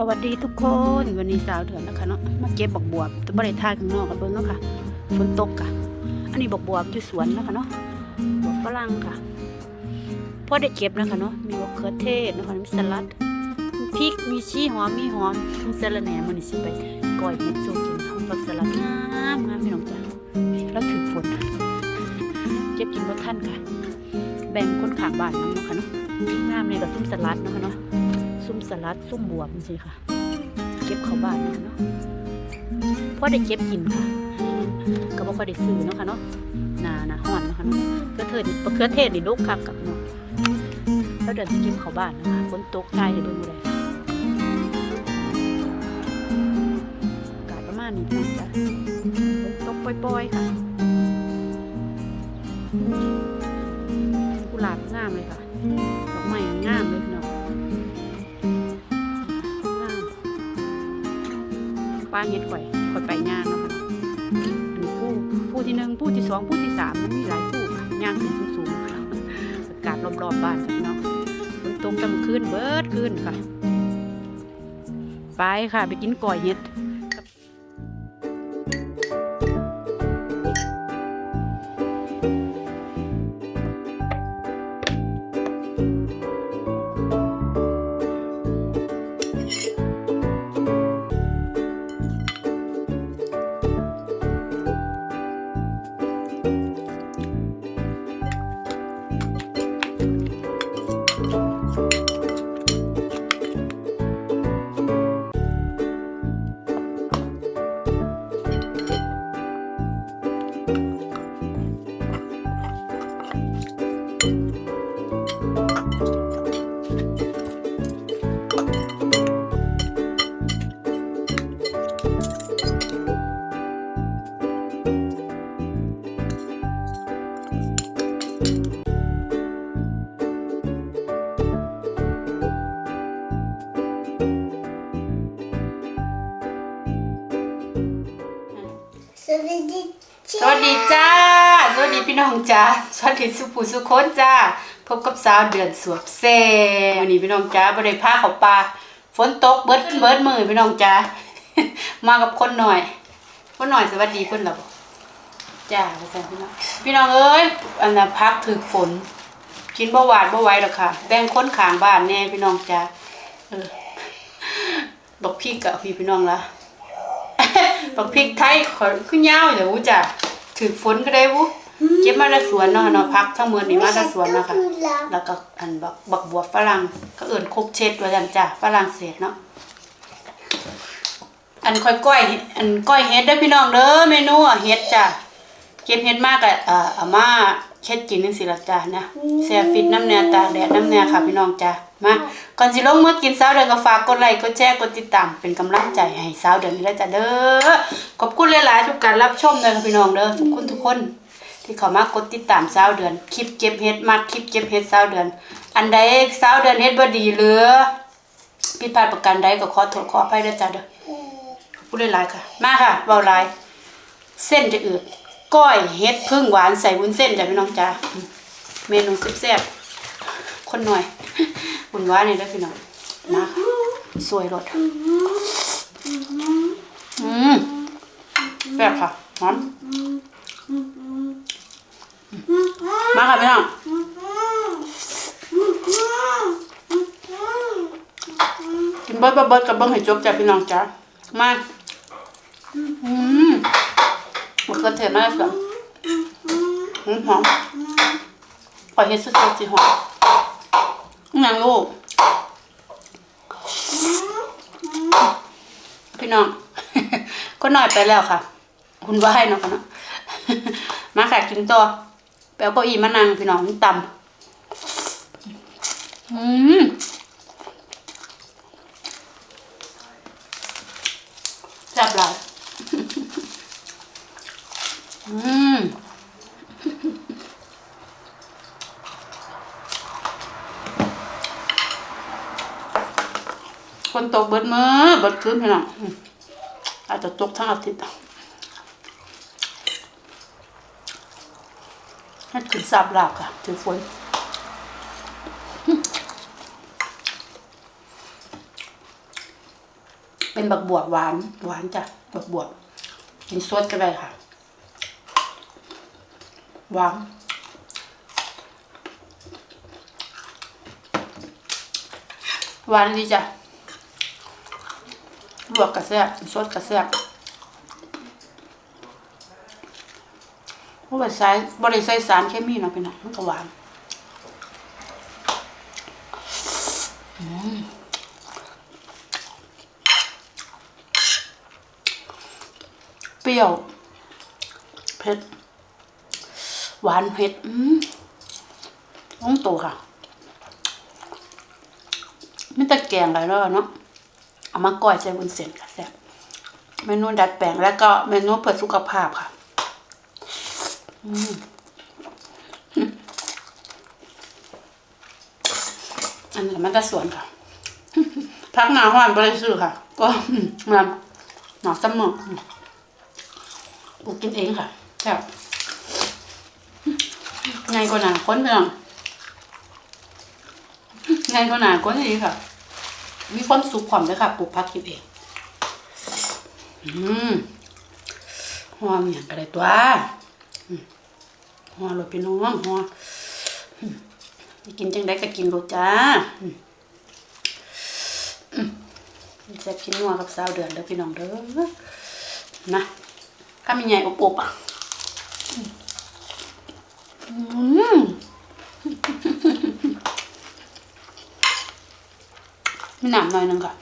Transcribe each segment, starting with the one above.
สวัสดีทุกคนวันนี้สาวเดือนนะคะเนาะมาเก็บบักบวบแต่บ่ได้ทายข้างนอกกันเบิ่งเนาะค่ะฝนตกค่ะ อันนี้บักบวบอยู่สวนนะคะเนาะบวบฝรั่งค่ะพอได้เก็บนะคะเนาะมีบักเขือเทศนะคะมีสลัดพริกมีชีหอมมีหอมมีสะระแหน่มื้อนี้สิไปก้อยเห็ดสูกินค่ะผักสลัดงามงามพี่น้องจ้ะแล้วถึงฝนเก็บกินบ่ทันค่ะ แบ่งคนขางบ้านนำเนาะค่ะเนาะงามเลยกับซุ่มสลัดนะคะเนาะ ซุ่มสลัดซุ่มบวบสิค่ะ เก็บเข้าบ้านนะคะเนาะพอได้เก็บกินค่ะ ก็บ่ค่อยได้ซื้อเนาะค่ะเนาะหนาหนาฮ้อนเนาะค่ะเนาะกลือเทศนี่เกลือเทศนี่ลูกคักกับเนาะแล้วเดินเก็บเข้าบ้านนะคะฝนตกใจให้เบิ่งบ่ได้อากาศประมาณนี้เนะจ้ะฝนตกปล่อยๆค่ะกุหลาบงามเลยค่ะดอกไม้งามเลยพี่น้อง ป้าเฮ็ดข่อยข่อยไปงานเนาะค่ะผู้ผู้ที่หนึ่งผู้ที่สองผู้ที่สามมันมีหลายผู้ค่ะย่างขึ้นสูงๆค่ะอากาศรอบๆบ้านค่ะพี่น้องฝนตกจำคืนเบิดคืนค่ะ ไปค่ะ ไปกินก่อยเฮ็ด สวัสดีจ้า สวัสดีพี่น้องจ้า สวัสดีสุภูสุคนจ้า พบกับสาวเดือนสวบเซ่วันนี้พี่น้องจ้าบ่ได้พาเขาป่าฝนตกเบิดเบิดมือพี่น้องจ้า มากับคนหน่อย คนหน่อยสวัสดีเพิ่นล่ะบ่จ้าพี่น้อง พี่น้องเอ้ย อันน่ะพักถึกฝน กินบ่หวานบ่ไหวหรอกค่ะ แบ่งค้นขางบ้านแน่พี่น้องจ้าเออบักพริกกับพี่พี่น้องละบักพริกไทยขอขึ้นยาวเดี๋ยววูจ้ะ ถึกฝนก็ได้วูเก็บมาจากสวนเนาะเนาะพักทั้งหมดนี่มาจากสวนเนาะค่ะแล้วก็อันบักบักบัวฝรั่งก็เอิ่นคกเช็ดว่าจันจ้ะฝรั่งเศสเนาะอันค่อยก้อยอันก้อยเฮ็ดเด้อพี่น้องเด้อเมนูอะเฮ็ดจ้ะเก็บเฮ็ดมากก็เอ่อเอามาเฮ็ดกินจังซี่ล่ะจ้ะนะแช่ฟิตน้ำแน่ตากแดดน้ำแน่ค่ะพี่น้องจ้ะ มาก่อนสิลงมือกินเช้าเดือนก็ฝากกดไลค์กดแชร์กดติดตามเป็นกำลังใจให้เช้าเดือนนี้ด้วยจ้ะเด้อขอบคุณหลายๆทุกการรับชมเด้อค่ะพี่น้องเด้อทุกคนทุกคน ที่เขามากดติดตามสาวเดือนคลิปเก็บเฮ็ดมากคลิปเก็บเฮ็ดสาวเดือน อันใดสาวเดือนเฮ็ดบ่ดีหรือผิดพลาดประการใดก็ขอโทษขออภัยด้วยจ้ะเด้อขอบคุณหลายๆค่ะ มาค่ะเบาหลายเส้นจะอืดก้อยเฮ็ดพึ่งหวานใส่วุ้นเส้นจ้ะพี่น้องจ้าเมนูแซ่บๆ คนหน่อยวุ้นหวานนี่เด้อพี่น้องมาค่ะสวยรสอืมแซ่บค่ะหอมมาค่ะพี่น้องกินเบิดเบิดเบิดกับเบิ้งให้จบจ้ะพี่น้องจ้ะมาอืมมะเขือเทศมากเลยอืมหอมปล่อยเฮ็ดสุดๆสิหอม งั้นลูก พี่น้อง ก็หน่อยไปแล้วค่ะ คุณว่าให้เนาะค่ะเนาะมาค่ะกินต่อแปลวก็อีมานั่งพี่น้องต่ำอืมแซ่บหลายอืม นตกเบิดมือเบิดคืนพี่น้องอาจจะตกทั้งอาทิตย์ให้ขึ้นสับหลาค่ะถือฝนเป็นบักบวบหวาน หวานจ้ะบักบวบกินสดก็ได้ค่ะ หวานหวานดีจ้ะ ลวกกระแซบสดกระแซบเพราะว่ใช้บริใส่สารเคมีเนาะพี่น้องมันก็หวานเปรี้ยวเผ็ดหวานเผ็ดอืมต้องโตค่ะไม่ตะแกงอะไรแล้วเนาะ เอามาก้อยใส่บนเส้นค่ะแซ่บเมนูดัดแปลงแล้วก็เมนูเพื่อสุขภาพค่ะอันนี้มันจะสวนค่ะพักหนาหวานบริสุทธิ์ค่ะ ก็มันหนาเสมอปลูกินเองค่ะครับไงก็หนาคนเมืองไงก็หนาคนนี้ค่ะ มีความสุขความเลยค่ะปลูกพักกินเอง อืมหอมอย่างกระไรตัวหอมรสพี่น้องหอมอืมกินจังได้ก็กินรจ้าอืมแซ่บกินนัวกับสาวเดือนเด้อพี่น้องเด้อนะข้ามีใหญ่อบๆอะอืม มีหนามหน่อยหนึงค่ะ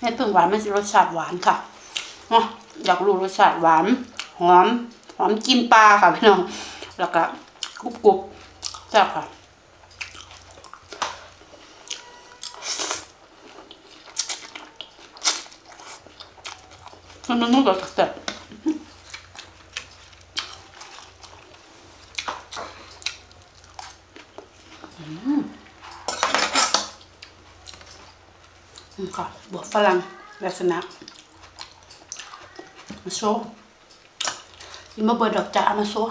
เห็ดผึ่งหวานมันสิรสชาติหวานค่ะเนาะอยากรู้รสชาติหวาน หอม หอมกินปลาค่ะพี่น้อง แล้วก็กรุบกรุบแซ่บค่ะ มันนุ่มกับแซ่บอืมค่ะบวกฝรั่งลักษณะมาโชว์ยิมาเบิดดอกจ้ามาโชว์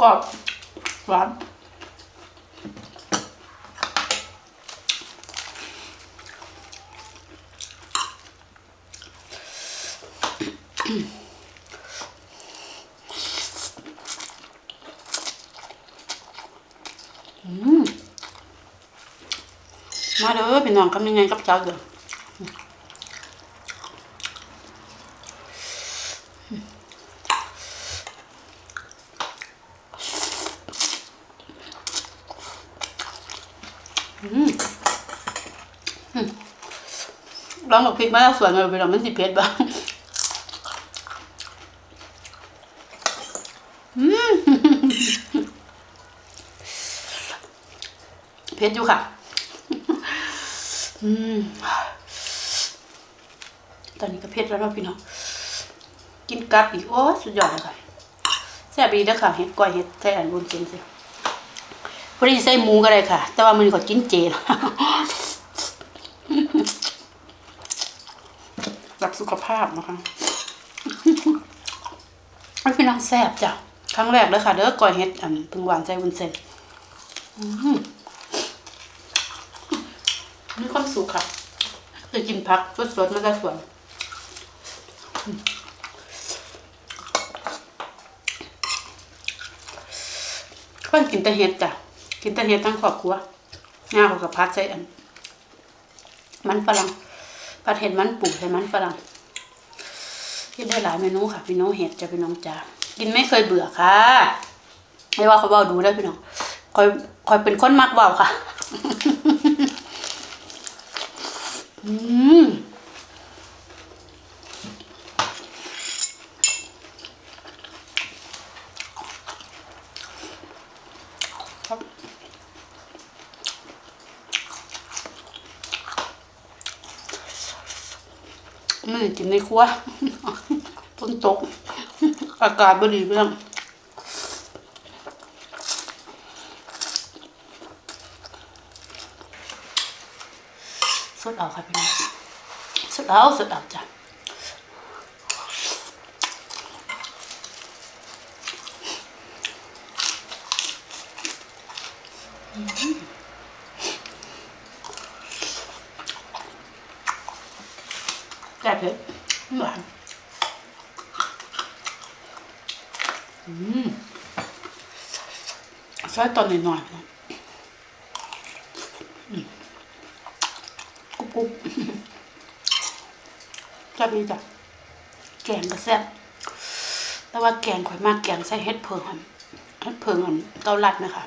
กรอบหวานมา เด้อพี่น้องทำยังไงกับเจ้าเด้อลองกับพริกมาแล้วสวนเลยไปลองมันสิเผ็ดบ้างเผ็ดอยู่ค่ะ อืมตอนนี้ก็เผ็ดแล้วเนาะพี่น้องกินกัดอีกโอ้สุดยอดเลยค่ะแซ่บดีเด้อค่ะเห็ดก้อยเห็ดใส่อันบุญเจนสิพอดีใส่หมูก็ได้ค่ะ แต่ว่ามันก็กินเจแล้วรักสุขภาพนะคะมันเป็นน้ำแซ่บจ้ะครั้งแรกเลยค่ะเด้อก่อยเฮ็ดอันพึ่งหวานใจวุ้นเส้นอืมความ สุขค่ะเคยกินผักสดๆมาจากสวนค่อนกินแต่เห็ดจ้ะ กินแต่เห็ดทั้งครอบครัวงาเขากับพัดใส่อัน มันฝรั่งผัดเห็ดมันปูใส่มันฝรั่งกินได้หลายเมนูค่ะ พี่น้องเห็ดจะพี่น้องจ๋ากินไม่เคยเบื่อค่ะ ไม่ว่าเขาเบาดูได้พี่น้องคอยคอยเป็นคนมักเบาค่ะ อืมไม่ได้กินในครัวฝนตก อากาศบ่ดีเรื่อง ค่ะพี่น้องสุดแล้วสุดอับจ้ะแต่เผ็ดหวานอืมใส่ตอนหน่อยๆ กรุบกรุบจับดีจ้ะแกงก็แซ่บแต่ว่าแกงข่อยมากแกงใส่เห็ดเพิงอันเห็ดเพิงอันเกาลัดนะคะ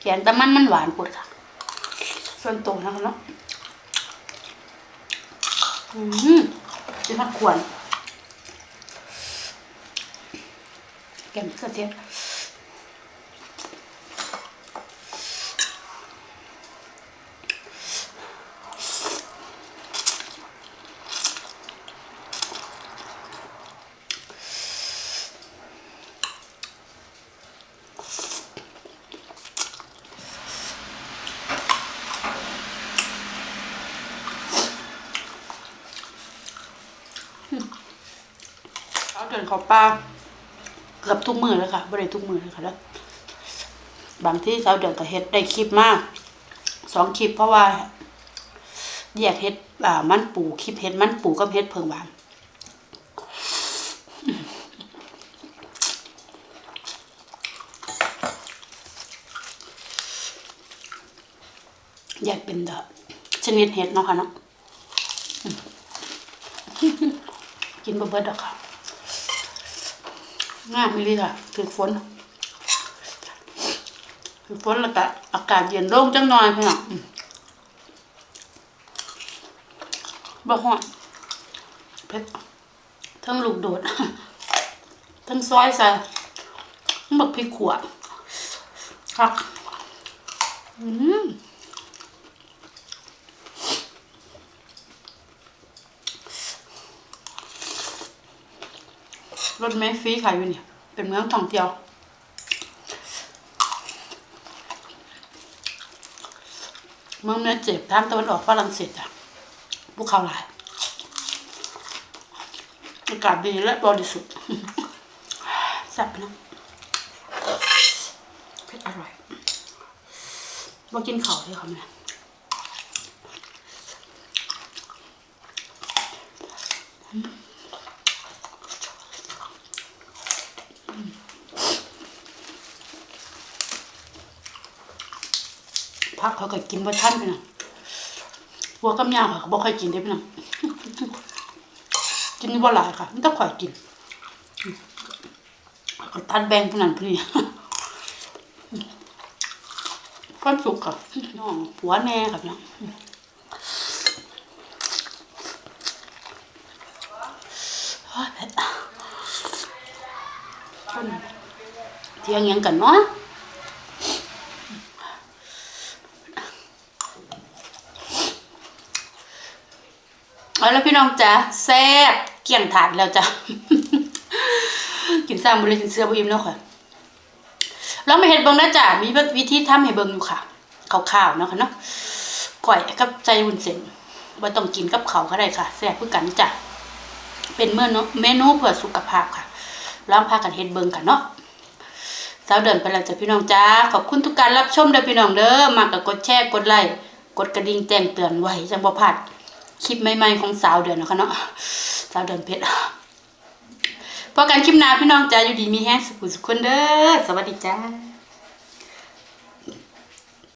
แกงแต่มันมันหวานปวดค่ะ ส่วนตัวนะคะเนาะอืมเป็นผักขวนแกงกระเทียม เขาปลาเกือบทุกมือเลยค่ะไม่ได้ทุกมือเลยค่ะแล้วบางที่เช้าเดือนก็เฮ็ดได้คลิปมากสองคลิปเพราะว่าแยกเฮ็ดอ่ามันปูคลิปเฮ็ดมันปูกับเฮ็ดเพิงหวานแยกเป็นเดอชนิดเฮ็ดเนาะค่ะเนาะอืมกินบ่เบิดดอกค่ะ งามอีหลีค่ะถือฝนคือฝนแล้วก็อากาศเย็นลงจังหน่อยพี่น้องอืมบ่ฮ้อนเผ็ดทั้งลูกโดด ทั้งซอยใส่ทั้งบักพริกขัวครับอืม รถเมล์ฟรีขายอยู่เนี่ย เป็นเมืองท่องเที่ยวเมืองเนื้อเจ็บทางตะวันออกฝรั่งเศสจ้ะภูเขาหลายอากาศดีและบริสุทธิ์แซ่บนะเผ็ดอร่อยมากินเขาวเลยค่ะแม่ พักเขาก็กินบ่ทันไปนะหัวกับยาค่ะเขาบ่ค่อยกินได้พี่น้องกินบ่หลายค่ะมันต้องค่อยกินก็ตัดแบ่งผู้นั้นผู้นี้ความสุขค่ะน้องผัวแม่ค่ะพี่น้องโอ้ยเผ็ดคนเที่ยงยังกันเนาะ เอาแล้วพี่น้องจ้ะแซ่บเกี่ยงถาดแล้วจ้ะกินซ้ำบริกินเสื้อบุอิมแล้วค่ะล้วมาเห็ดเบิ่งนะจ้ะมีวิธีทำให้เบิ่งอยู่ค่ะข้าวๆเนาะค่ะเนาะก่อยกับใจวุ้นเส้นว่าต้องกินกับเขาก็ได้ค่ะแซ่บคือกันจ้ะเป็นเมื่อเมนูเพื่อสุขภาพค่ะลองพากันเฮ็ดเบิ่งกันเนาะสาวเดินไปแล้วจ้ะพี่น้องจ้าขอบคุณทุกการรับชมเด้อพี่น้องเด้อมากก็กดแชร์กดไลค์กดกระดิ่งแจ้งเตือนไว้จังบ่พลาด คลิปใหม่ๆของสาวเดือนนะคะเนาะสาวเดือนเพชรพอกันคลิปหน้าพี่น้องจ้าอยู่ดีมีแห้งสุขสุขคนเด้อสวัสดีจ้า